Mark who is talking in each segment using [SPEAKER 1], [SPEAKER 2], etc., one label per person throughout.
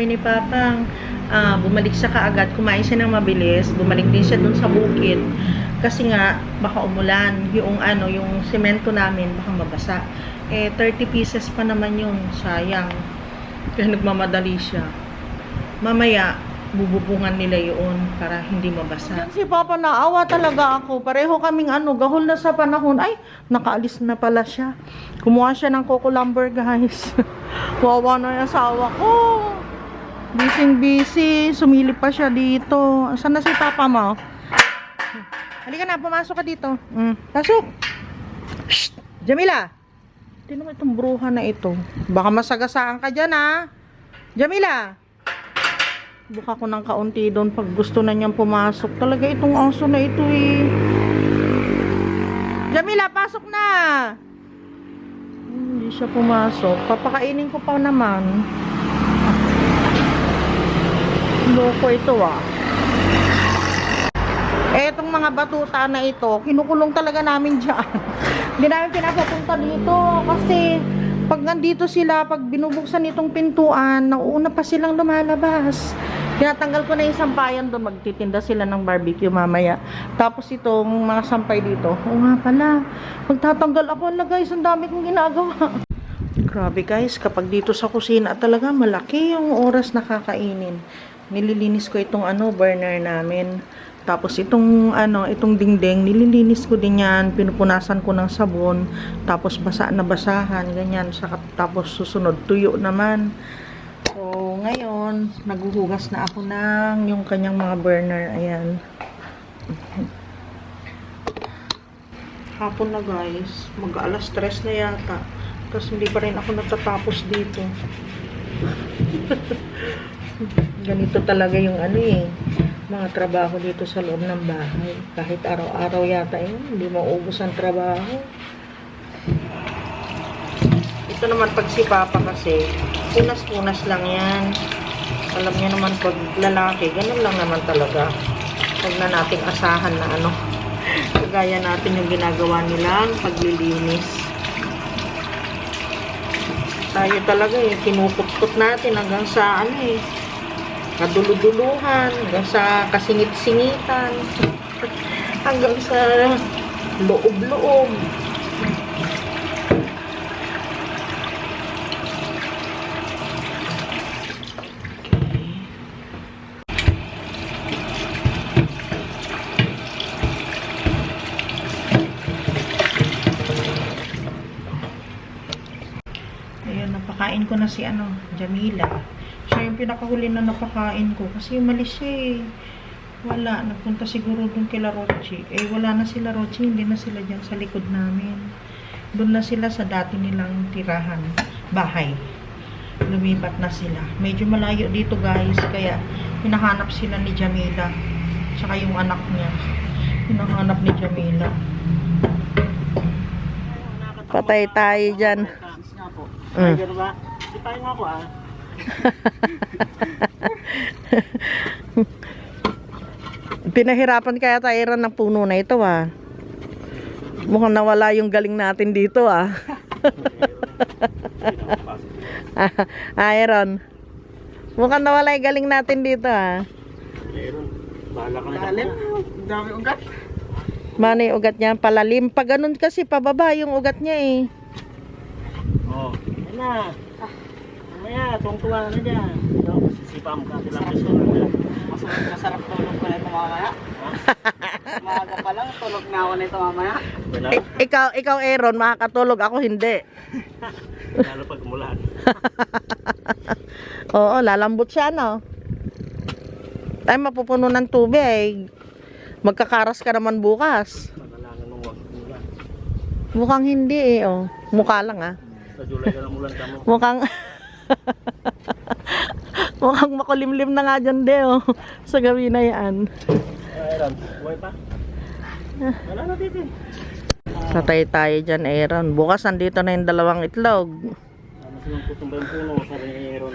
[SPEAKER 1] kami ni Papang. Ah, bumalik siya kaagad, kumain siya ng mabilis, bumalik din siya dun sa bukid. Kasi nga, baka umulan, yung ano, yung semento namin, baka mabasa. Eh, 30 pieces pa naman yung sayang. Kaya nagmamadali siya. Mamaya, bububungan nila yun para hindi mabasa. Si Papa naawa talaga ako. Pareho kaming ano, gahol na sa panahon. Ay, nakaalis na pala siya. Kumuha siya ng coco lumber, guys. Wawa na yung asawa ko. Busy busy. Sumilip pa siya dito. Saan na si Papa mo? Halika na, pumasok ka dito. Mm, pasok. Shh! Jamila! Tingnan mo itong bruha na ito. Baka masagasaan ka dyan, ha? Jamila! Buka ko ng kaunti doon pag gusto na niyang pumasok. Talaga itong aso na ito, eh. Jamila, pasok na! Hindi siya pumasok. Papakainin ko pa naman. Loko ito, ah. Itong mga batuta na ito, kinukulong talaga namin dyan. Hindi namin pinapapunta dito kasi pag nandito sila, pag binubuksan itong pintuan, nauuna pa silang lumalabas. Tinatanggal ko na yung sampayan doon, magtitinda sila ng barbecue mamaya. Tapos itong mga sampay dito, oo nga pala, magtatanggal ako, ala guys, ang dami kong ginagawa. Grabe guys, kapag dito sa kusina talaga malaki yung oras na kakainin. Nililinis ko itong ano, burner namin. Tapos itong ano, itong dingding, nililinis ko din yan, pinupunasan ko ng sabon, tapos basa na basahan, ganyan. Saka, tapos susunod, tuyo naman. So, ngayon, naghuhugas na ako ng yung kanyang mga burner. Ayan. Hapon na guys, mag alas stress na yata. Tapos hindi pa rin ako natatapos dito. Ganito talaga yung ano eh, mga trabaho dito sa loob ng bahay. Kahit araw-araw yata yun, hindi maubos ang trabaho. Ito naman pag si Papa kasi, punas-punas lang yan. Alam niya naman pag lalaki, ganun lang naman talaga. Huwag na nating asahan na ano, kagaya natin yung ginagawa nilang paglilinis. Tayo talaga eh, kinukupkot natin hanggang sa ano eh, kaduluduluhan, hanggang sa kasingit-singitan, hanggang sa loob-loob. Ayun, napakain ko na si ano, Jamila. Pinakahuli na napakain ko. Kasi umalis siya eh. Wala. Nagpunta siguro dun kila Rochi. Eh, wala na sila Rochi. Hindi na sila dyan sa likod namin. Doon na sila sa dati nilang tirahan. Bahay. Lumipat na sila. Medyo malayo dito guys. Kaya, hinahanap sila ni Jamila. Tsaka yung anak niya. Hinahanap ni Jamila. Patay tayo dyan. Mm.
[SPEAKER 2] Ay, gano'n ba? Di tayo nga po ah.
[SPEAKER 1] Pinahirapan kaya tayo ng puno na ito ah. Mukhang nawala yung galing natin dito ah. ah, Aaron. Mukhang nawala yung galing natin dito ah.
[SPEAKER 2] Meron. Bahala ka na.
[SPEAKER 3] Lalim. Dami ugat.
[SPEAKER 1] Mano yung ugat niya? Palalim. Pag ganun kasi pababa yung ugat niya eh.
[SPEAKER 2] Oo. Yan Mamaya, tuwang-tuwa na dyan. Ito, sisipam ka. Ilang peso na dyan.
[SPEAKER 3] Masarap, masarap tulog ko na ito mamaya. Maaga pa lang, tulog na ako nito mamaya.
[SPEAKER 2] Wala.
[SPEAKER 1] I- ikaw, ikaw Aaron, makakatulog. Ako hindi.
[SPEAKER 2] Lalo pag umulan.
[SPEAKER 1] Oo, lalambot siya no. Tayo mapupuno ng tubig. Magkakaras ka naman bukas. Mukhang hindi eh, oh. Mukha lang ah.
[SPEAKER 2] Sa July ka ng ulan ka mo.
[SPEAKER 1] Mukhang Mukhang makulimlim na nga dyan de oh. Sa gabi na yan.
[SPEAKER 2] Aaron, buhay pa? Wala na dito eh.
[SPEAKER 1] Patay tayo dyan, Aaron. Bukas andito na yung dalawang itlog.
[SPEAKER 2] Ano silang tutumba yung puno sa Aaron.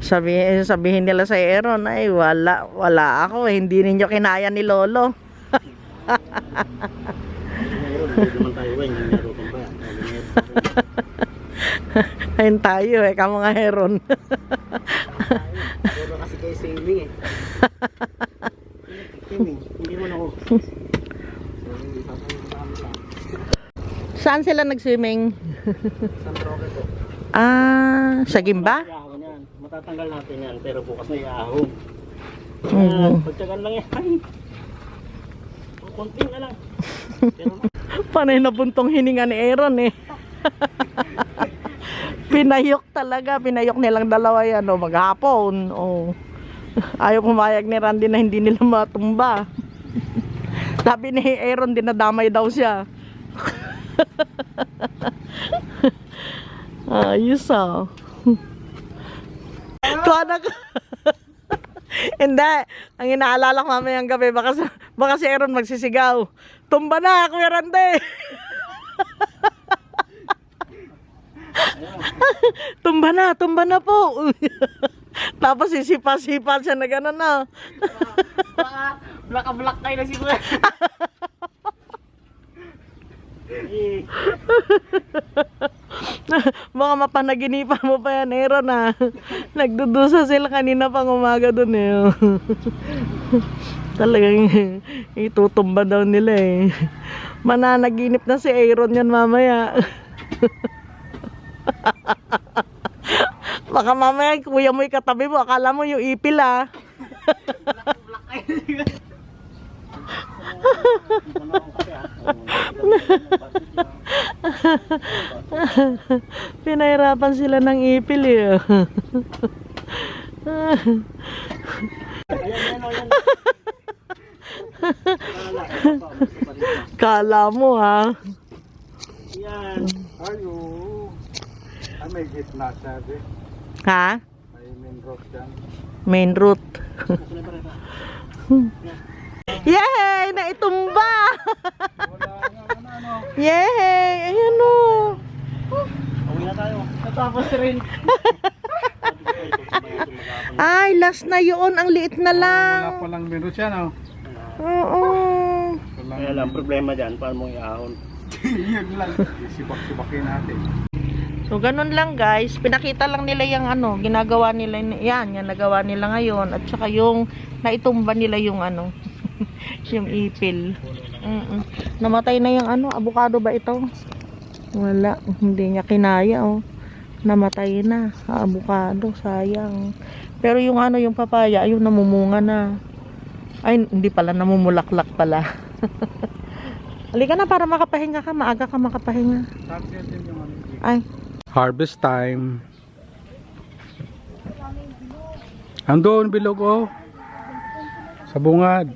[SPEAKER 1] Sabi, sabihin nila sa Aaron, ay wala, wala ako. eh. Hindi ninyo kinaya ni Lolo.
[SPEAKER 2] Aaron, tayo eh. Ba?
[SPEAKER 1] Ayun tayo eh, kamo nga heron.
[SPEAKER 3] Puro kasi kayo swimming eh.
[SPEAKER 2] Hindi, hindi mo na ako.
[SPEAKER 1] Saan sila nag-swimming?
[SPEAKER 3] San Roque po.
[SPEAKER 1] Ah, sa Gimba?
[SPEAKER 2] Matatanggal natin yan, pero bukas na. Ah, pagtsagan lang yan. Kunti na lang.
[SPEAKER 1] Panay na buntong hininga ni Aaron eh. pinayok talaga, pinayok nilang dalawa yan, oh, maghapon. Oh. Ayaw pumayag ni Randy na hindi nila matumba. Sabi ni Aaron, dinadamay daw siya. Ayos ah. Na ka. Hindi. Ang inaalala ko mamayang gabi, baka, baka si Aaron magsisigaw. Tumba na, Kuya Randy. tumba na, tumba na po. Tapos sisipa-sipa siya na gano'n na.
[SPEAKER 3] Baka, baka-black kayo na siguro.
[SPEAKER 1] Baka mapanaginipan mo pa yan, Aaron na. Nagdudusa sila kanina pang umaga dun eh. Talagang itutumba daw nila eh. Mananaginip na si Aaron yan mamaya. Baka mamaya kuya mo katabi mo, akala mo yung ipil ah.
[SPEAKER 2] Ah.
[SPEAKER 1] Pinahirapan sila ng ipil eh. Kala mo ha.
[SPEAKER 2] Yan.
[SPEAKER 4] Ayo. May gitna siya, di.
[SPEAKER 1] Ha?
[SPEAKER 4] May main road dyan.
[SPEAKER 1] Main
[SPEAKER 2] pa rin.
[SPEAKER 1] Yay! Naitumba!
[SPEAKER 4] Wala nga.
[SPEAKER 1] Yay! Ayan o.
[SPEAKER 2] Uwi na tayo.
[SPEAKER 3] Natapos rin.
[SPEAKER 1] Ay, last na yun. Ang liit na lang.
[SPEAKER 4] Wala palang main road siya, no?
[SPEAKER 1] Oo.
[SPEAKER 4] Wala.
[SPEAKER 2] Kaya lang, problema dyan, paano mo iahon?
[SPEAKER 4] Yun lang. Sibak-sibakin natin.
[SPEAKER 1] So, ganun lang guys. Pinakita lang nila yung ano, ginagawa nila. Yan, yan nagawa nila ngayon. At saka yung naitumba nila yung ano, yung ipil. Mm Namatay na yung ano, abukado ba ito? Wala, hindi niya kinaya oh. Namatay na, abukado, sayang. Pero yung ano, yung papaya, ayun namumunga na. Ay, hindi pala, namumulaklak pala. Halika na para makapahinga ka, maaga ka makapahinga.
[SPEAKER 4] Ano.
[SPEAKER 1] Ay,
[SPEAKER 4] Harvest time. Andun, bilog, oh. Sa bungad.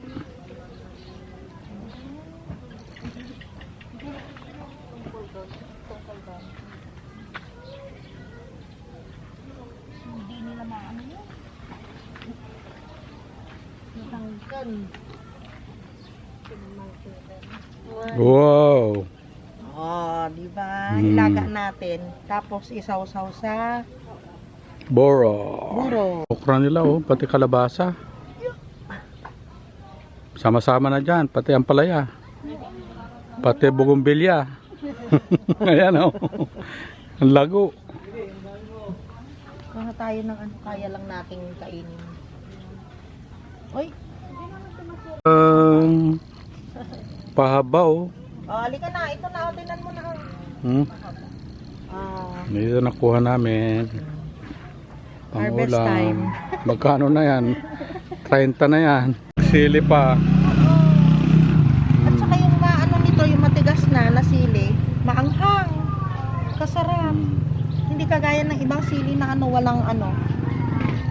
[SPEAKER 4] Wow.
[SPEAKER 1] Oh, di ba?
[SPEAKER 4] Mm.
[SPEAKER 1] Ilaga natin. Tapos isaw-saw sa
[SPEAKER 4] Boro.
[SPEAKER 1] buro.
[SPEAKER 4] Okra nila oh, pati kalabasa. Sama-sama na dyan, pati ang palaya. Pati bugumbilya. Ayan oh. Ang lago.
[SPEAKER 1] Kuha tayo ng ano, kaya lang nating kainin. Uy,
[SPEAKER 4] Um, pahaba oh.
[SPEAKER 1] oh, halika na. Ito na, oh, tinan mo na.
[SPEAKER 4] Hmm? Dito nakuha namin.
[SPEAKER 1] Harvest
[SPEAKER 4] Pangulam.
[SPEAKER 1] time.
[SPEAKER 4] Magkano na yan? 30 na yan. Sili pa.
[SPEAKER 1] at saka yung maano nito, yung matigas na, na sili, maanghang. Kasarap. Hindi kagaya ng ibang sili na ano, walang ano,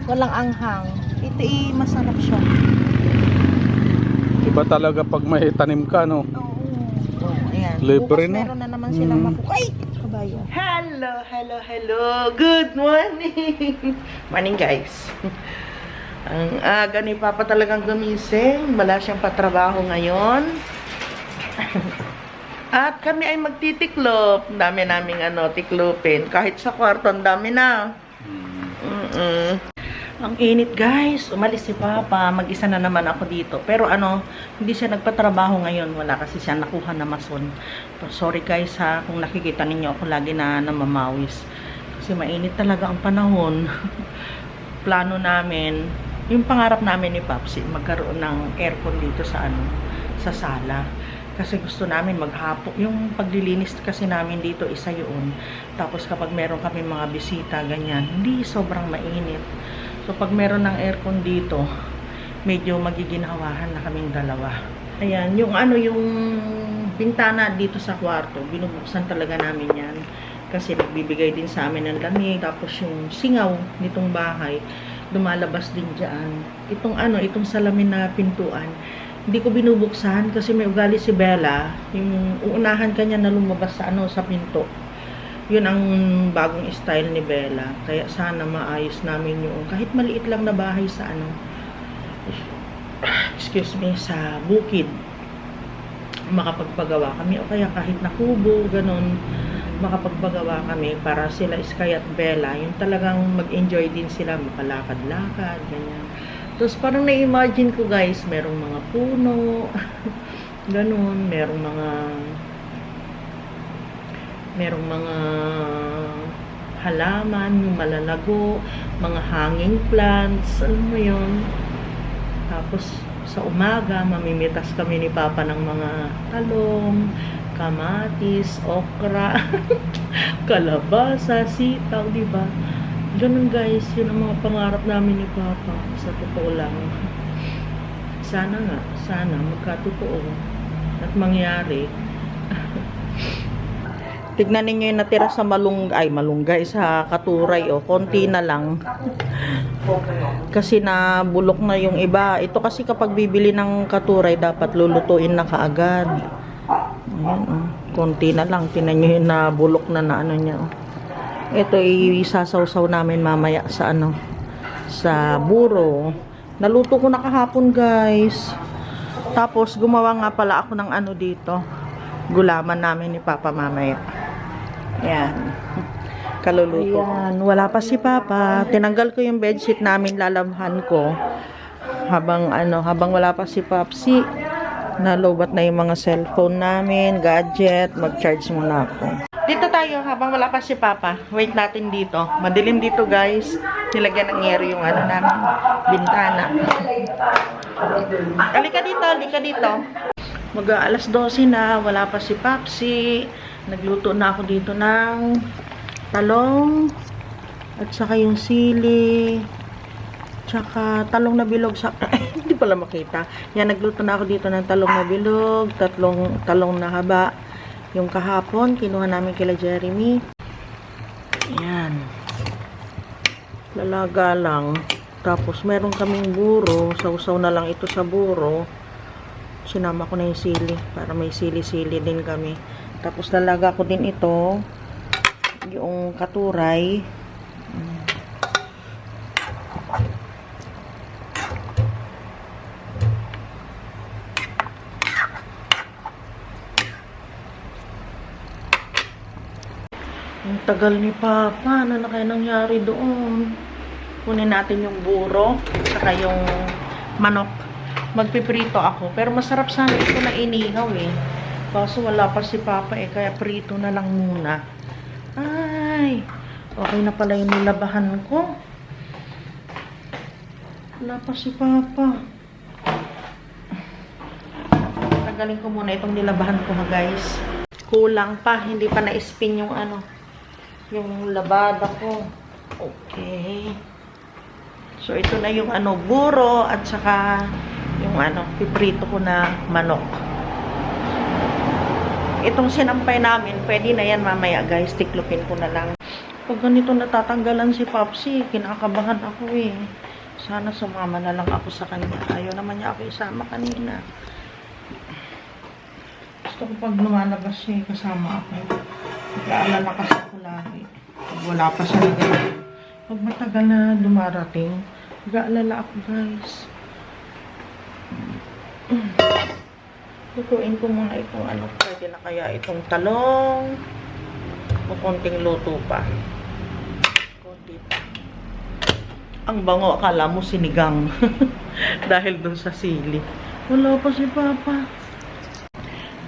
[SPEAKER 1] walang anghang. Ito eh, masarap siya.
[SPEAKER 4] Iba talaga pag may tanim ka, no?
[SPEAKER 1] Oo. Oh, ayan.
[SPEAKER 4] Libre
[SPEAKER 1] Bukas
[SPEAKER 4] na.
[SPEAKER 1] meron na naman silang
[SPEAKER 4] Mm.
[SPEAKER 1] mapu... Ay! Kabayo. Hello, hello, hello. Good morning. morning, guys. Ang aga ni Papa talagang gumising. Wala siyang patrabaho ngayon. At kami ay magtitiklop. Ang Dami naming ano, tiklopin. Kahit sa kwarto, ang dami na. Mm-mm. Ang init guys, umalis si Papa, mag-isa na naman ako dito. Pero ano, hindi siya nagpatrabaho ngayon, wala kasi siya nakuha na mason. So, sorry guys ha, kung nakikita ninyo ako lagi na namamawis. Kasi mainit talaga ang panahon. Plano namin, yung pangarap namin ni Papsi, magkaroon ng aircon dito sa ano, sa sala. Kasi gusto namin maghapo. Yung paglilinis kasi namin dito, isa yun. Tapos kapag meron kami mga bisita, ganyan, hindi sobrang mainit. So pag meron ng aircon dito, medyo magiginhawahan na kaming dalawa. Ayan, yung ano, yung bintana dito sa kwarto, binubuksan talaga namin yan. Kasi nagbibigay din sa amin ng lamig. Tapos yung singaw nitong bahay, lumalabas din dyan. Itong ano, itong salamin na pintuan, hindi ko binubuksan kasi may ugali si Bella. Yung uunahan kanya na lumabas sa ano, sa pinto. Yun ang bagong style ni Bella. Kaya sana maayos namin yung kahit maliit lang na bahay sa ano, excuse me, sa bukid makapagpagawa kami o kaya kahit na kubo, ganun makapagpagawa kami para sila Sky at Bella yung talagang mag-enjoy din sila makalakad-lakad, ganyan tapos parang na-imagine ko guys merong mga puno ganun, merong mga merong mga halaman, yung malalago mga hanging plants alam mo yun tapos sa umaga, mamimitas kami ni Papa ng mga talong, kamatis, okra, kalabasa, sitaw, di ba? Ganun guys, yun ang mga pangarap namin ni Papa. Sa totoo lang. Sana nga, sana magkatotoo at mangyari. Tignan ninyo yung natira sa malunggay, ay malunggay sa katuray o konti na lang. Kasi na bulok na yung iba. Ito kasi kapag bibili ng katuray dapat lulutuin na kaagad. Ayan, oh. konti na lang. Tinan nyo yung na bulok na na ano niya. oh. Ito isasawsaw namin mamaya sa ano sa buro. Naluto ko na kahapon guys. Tapos gumawa nga pala ako ng ano dito. Gulaman namin ni Papa mamaya. Yan. Kaluluto. Ayan. Wala pa si Papa. Tinanggal ko yung bedsheet namin lalabhan ko. Habang ano, habang wala pa si Papsi. Nalobat na yung mga cellphone namin, gadget. Mag-charge muna ako. Dito tayo habang wala pa si Papa. Wait natin dito. Madilim dito guys. Nilagyan ng air yung ano namin. Bintana. Halika dito, halika dito. Mag alas 12 na, wala pa si Papsi. Nagluto na ako dito ng talong at saka yung sili tsaka talong na bilog sa hindi pala makita. Yan nagluto na ako dito ng talong na bilog, tatlong talong na haba. Yung kahapon kinuha namin kila Jeremy. Yan. Lalaga lang. Tapos meron kaming buro, sausaw na lang ito sa buro sinama ko na yung sili para may sili-sili din kami tapos lalaga ko din ito yung katuray ang tagal ni Papa ano na kaya nangyari doon kunin natin yung buro saka yung manok magpiprito ako. Pero masarap sana ito na inihaw eh. Kaso wala pa si Papa eh, kaya prito na lang muna. Ay, okay na pala yung nilabahan ko. Wala pa si Papa. Tagalin ko muna itong nilabahan ko ha guys. Kulang pa, hindi pa na-spin yung ano, yung labada ko. Okay. So, ito na yung ano, buro at saka yung ano, piprito ko na manok. Itong sinampay namin, pwede na yan mamaya guys, tiklopin ko na lang. Pag ganito natatanggalan si Popsi, kinakabahan ako eh. Sana sumama na lang ako sa kanya. Ayaw naman niya ako isama kanina. Gusto ko pag lumalabas siya, kasama ako. Nag-aalala kasi ako lagi. Pag wala pa siya na ganyan. Pag matagal na dumarating, nag-aalala ako guys. Lutuin ko muna itong ano, pwede na kaya itong talong. O konting luto pa. Konti pa. Ang bango, akala mo sinigang. Dahil dun sa sili. Wala pa si Papa.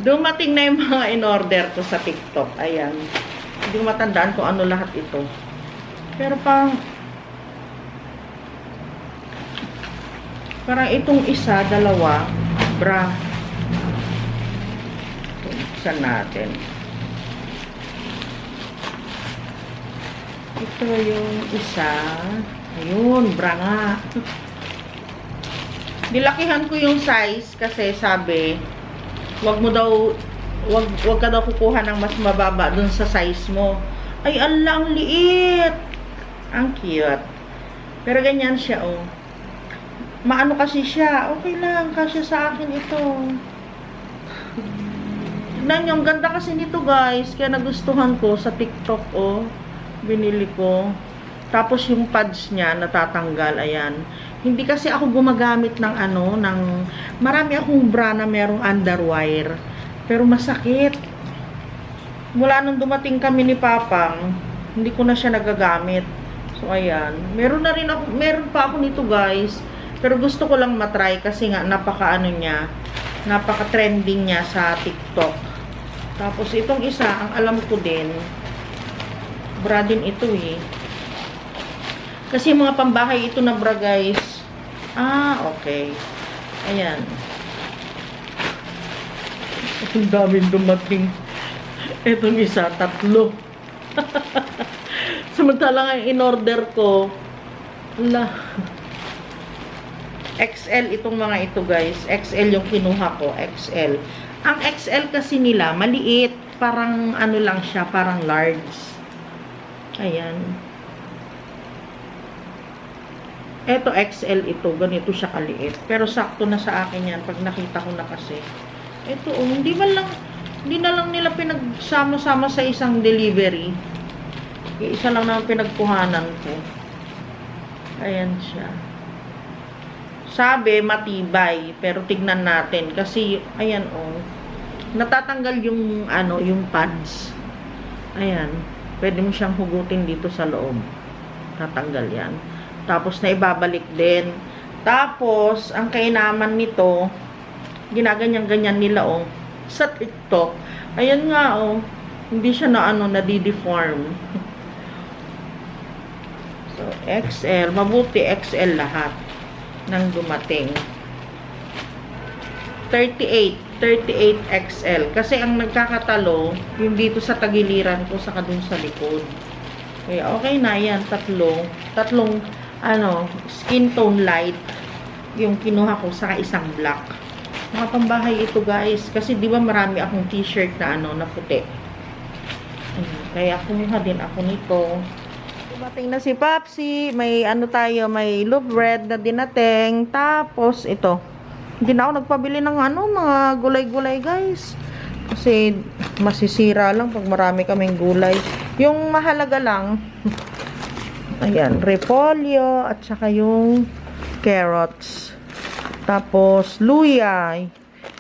[SPEAKER 1] Dumating na yung mga in-order ko sa TikTok. Ayan. Hindi matandaan kung ano lahat ito. Pero pang parang itong isa, dalawa, bra. Buksan natin. Ito yung isa. Ayun, bra nga. Nilakihan ko yung size kasi sabi, wag mo daw, wag, wag ka daw kukuha ng mas mababa dun sa size mo. Ay, ala, ang liit. Ang cute. Pero ganyan siya, oh. Maano kasi siya. Okay lang, kasi sa akin ito. Tignan niyo, ang ganda kasi nito, guys. Kaya nagustuhan ko sa TikTok, oh. Binili ko. Tapos yung pads niya, natatanggal, ayan. Hindi kasi ako gumagamit ng ano, ng... Marami akong bra na merong underwire. Pero masakit. Mula nung dumating kami ni Papang, hindi ko na siya nagagamit. So, ayan. Meron na rin ako, meron pa ako nito, guys. Pero gusto ko lang matry kasi nga, napaka ano niya, napaka trending niya sa TikTok. Tapos, itong isa, ang alam ko din, bra din ito eh. Kasi mga pambahay ito na bra, guys. Ah, okay. Ayan. Ang daming dumating. Itong isa, tatlo. Samantalang ang in-order ko, la. XL itong mga ito guys. XL yung kinuha ko. XL. Ang XL kasi nila, maliit. Parang ano lang siya, parang large. Ayan. Eto XL ito, ganito siya kaliit. Pero sakto na sa akin yan pag nakita ko na kasi. Ito oh, hindi man lang, hindi na lang nila pinagsama-sama sa isang delivery. Isa lang naman pinagkuhanan ko. Ayan siya. Sabi, matibay. Pero tignan natin. Kasi, ayan oh. Natatanggal yung, ano, yung pads. Ayan. Pwede mo siyang hugutin dito sa loob. Tatanggal yan. Tapos, na ibabalik din. Tapos, ang kainaman nito, ginaganyan-ganyan nila, oh. Sa TikTok. Ayan nga, oh. Hindi siya na, ano, nadideform. So, XL. Mabuti XL lahat nang dumating. 38. 38 XL. Kasi ang nagkakatalo, yung dito sa tagiliran ko, saka dun sa likod. Kaya okay na yan. Tatlo. Tatlong, ano, skin tone light. Yung kinuha ko, saka isang black. Mga pambahay ito guys. Kasi di ba marami akong t-shirt na ano, na puti. Kaya kumuha din ako nito. Dumating na si Papsi. May ano tayo, may loaf bread na dinating. Tapos, ito. Hindi na ako nagpabili ng ano, mga gulay-gulay, guys. Kasi, masisira lang pag marami kaming gulay. Yung mahalaga lang, ayan, repolyo, at saka yung carrots. Tapos, luya.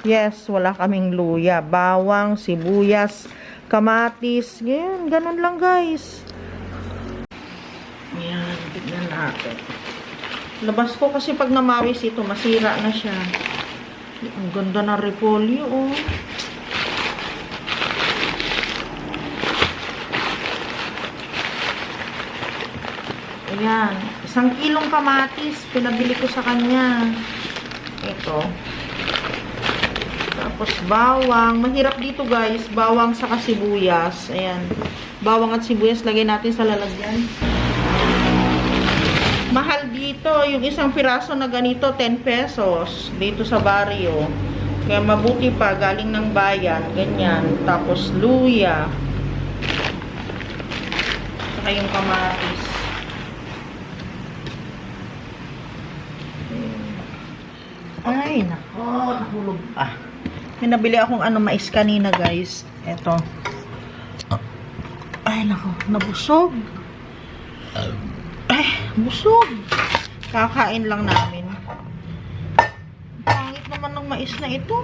[SPEAKER 1] Yes, wala kaming luya. Bawang, sibuyas, kamatis. Ganyan, ganun lang, guys. Ayan, tignan natin. Labas ko kasi pag namawis ito, masira na siya. Ang ganda ng repolyo, oh. Ayan. Isang kilong kamatis, pinabili ko sa kanya. Ito. Tapos bawang. Mahirap dito guys. Bawang sa sibuyas. Ayan. Bawang at sibuyas lagay natin sa lalagyan. Mahal dito. Yung isang piraso na ganito, 10 pesos. Dito sa barrio. Kaya mabuti pa, galing ng bayan. Ganyan. Tapos luya. Saka yung kamatis. Ay, nako. Nahulog pa. May nabili akong ano, mais kanina, guys. Eto. Ay, nako. Nabusog. Ay, busog. Kakain lang namin. Pangit naman ng mais na ito.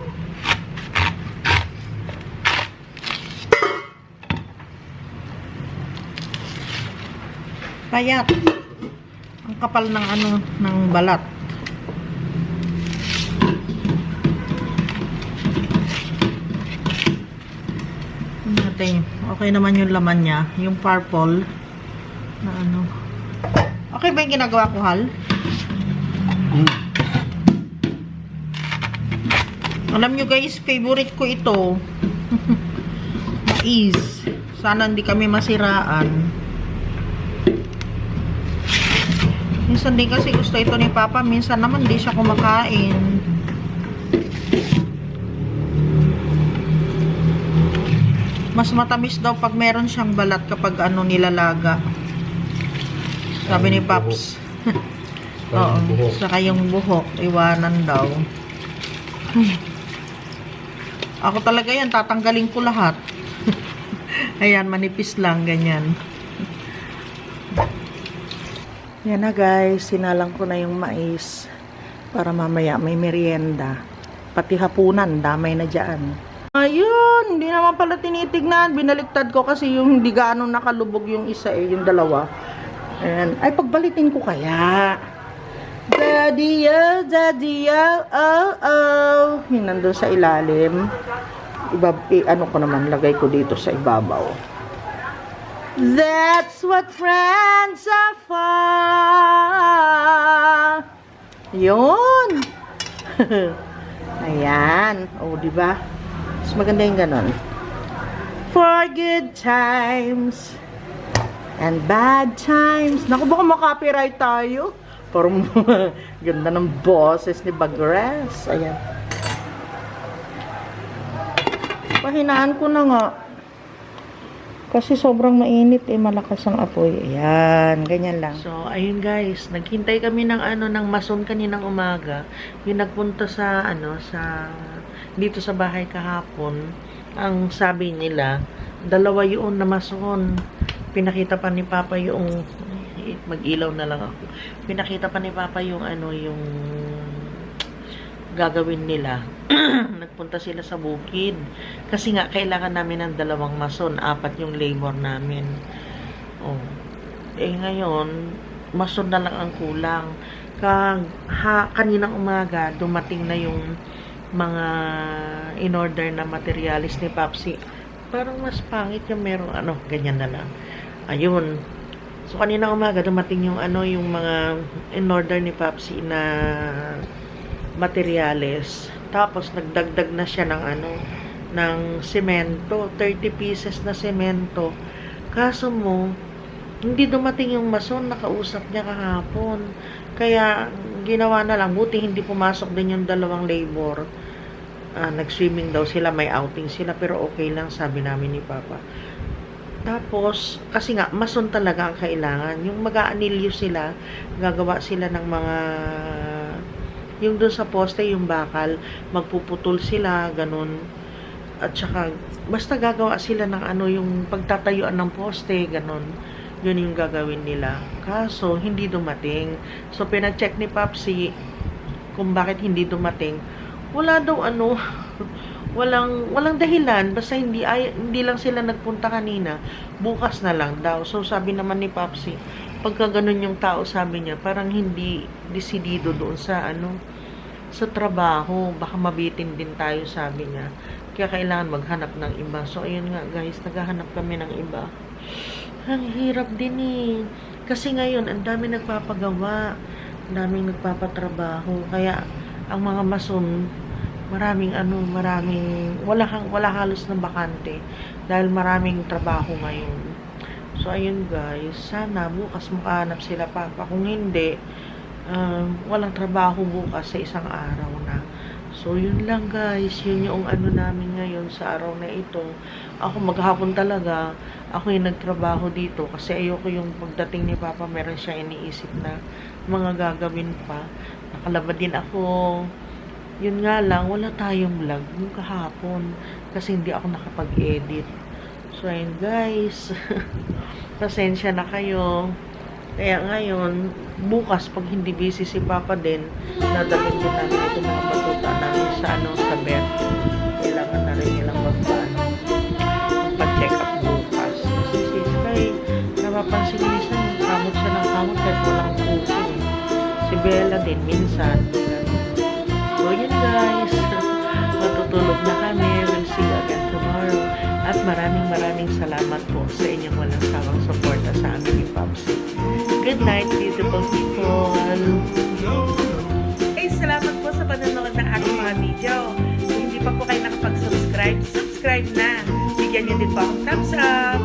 [SPEAKER 1] Payat. Ang kapal ng ano, ng balat. Tingnan natin. Okay naman yung laman niya. Yung purple na ano.
[SPEAKER 5] Okay ba yung ginagawa ko, Hal?
[SPEAKER 4] Mm.
[SPEAKER 5] Alam nyo guys, favorite ko ito. Mais. Sana hindi kami masiraan. Minsan din kasi gusto ito ni Papa. Minsan naman di siya kumakain. Mas matamis daw pag meron siyang balat kapag ano nilalaga. Sabi ni Paps. Oo. Saka yung buhok, iwanan daw. Ako talaga yan, tatanggalin ko lahat. Ayan, manipis lang, ganyan. Yan na guys, sinalang ko na yung mais para mamaya may merienda. Pati hapunan, damay na dyan. Ayun, hindi naman pala tinitignan. Binaliktad ko kasi yung hindi gaano nakalubog yung isa eh, yung dalawa. Ayan. Ay, pagbalitin ko kaya. Daddy, oh, daddy, oh, oh, oh. Yung nandun sa ilalim. Iba, i- ano ko naman, lagay ko dito sa ibabaw. That's what friends are for. Yun. Ayan. O, oh, di ba? Mas maganda yung ganon. For good times and bad times. Naku, baka makopyright tayo. Parang ganda ng boses ni Bagres. Ayan. Pahinaan ko na nga. Kasi sobrang mainit eh, malakas ang apoy. Ayan, ganyan lang. So, ayun guys, naghintay kami ng ano ng mason kaninang umaga. Yung nagpunta sa ano sa dito sa bahay kahapon. Ang sabi nila, dalawa yun na mason. Pinakita pa ni Papa yung mag-ilaw na lang ako. Pinakita pa ni Papa yung ano yung gagawin nila. Nagpunta sila sa bukid. Kasi nga, kailangan namin ng dalawang mason. Apat yung labor namin. Oh. Eh ngayon, mason na lang ang kulang. Kag, ha, kaninang umaga, dumating na yung mga in-order na materialis ni Papsi. Parang mas pangit yung meron, ano, ganyan na lang. Ayun. So, kanina umaga, dumating yung ano, yung mga in-order ni Papsi na materyales. Tapos nagdagdag na siya ng ano ng semento, 30 pieces na semento. Kaso mo hindi dumating yung mason, nakausap niya kahapon. Kaya ginawa na lang, buti hindi pumasok din yung dalawang labor. Ah, nag-swimming daw sila, may outing sila, pero okay lang sabi namin ni Papa. Tapos, kasi nga, mason talaga ang kailangan. Yung mag-aanilyo sila, gagawa sila ng mga yung doon sa poste, yung bakal, magpuputol sila, ganun. At saka, basta gagawa sila ng ano, yung pagtatayuan ng poste, ganun. Yun yung gagawin nila. Kaso, hindi dumating. So, pinag-check ni Papsi kung bakit hindi dumating. Wala daw ano, walang walang dahilan basta hindi ay, hindi lang sila nagpunta kanina bukas na lang daw. So sabi naman ni Papsi pagka ganun yung tao sabi niya parang hindi desidido doon sa ano sa trabaho. Baka mabitin din tayo sabi niya. Kaya kailangan maghanap ng iba. So ayun nga guys naghahanap kami ng iba. Ang hirap din eh. Kasi ngayon ang dami nagpapagawa ang daming nagpapatrabaho. Kaya ang mga mason maraming ano maraming wala wala halos na bakante dahil maraming trabaho ngayon So, ayun guys. Sana bukas makahanap sila papa. Kung hindi, um, walang trabaho bukas sa isang araw na. So, yun lang guys. Yun yung ano namin ngayon sa araw na ito. Ako maghapon talaga. Ako yung nagtrabaho dito. Kasi ayoko yung pagdating ni papa, meron siya iniisip na mga gagawin pa. Nakalaba din ako. Yun nga lang, wala tayong vlog yung kahapon. Kasi hindi ako nakapag-edit. So, ayun guys. Pasensya na kayo. Kaya ngayon, bukas pag hindi busy si Papa din, dadalhin din namin ito mga batuta namin sa ano, sa bed. Kailangan na rin nilang magpaano. Magpa-check up bukas. Kasi si Sky, napapansin minsan, kamot siya ng kamot kahit walang puso. Si Bella din, minsan. So, yun guys. Matutulog na kami. We'll see you again tomorrow. At maraming maraming salamat po sa inyong walang sawang suporta sa amin ni Popsi. Good night, beautiful people.
[SPEAKER 1] Hey, salamat po sa panonood ng aking mga video. Kung hindi pa po kayo nakapag-subscribe, subscribe na. Bigyan niyo din po akong thumbs up.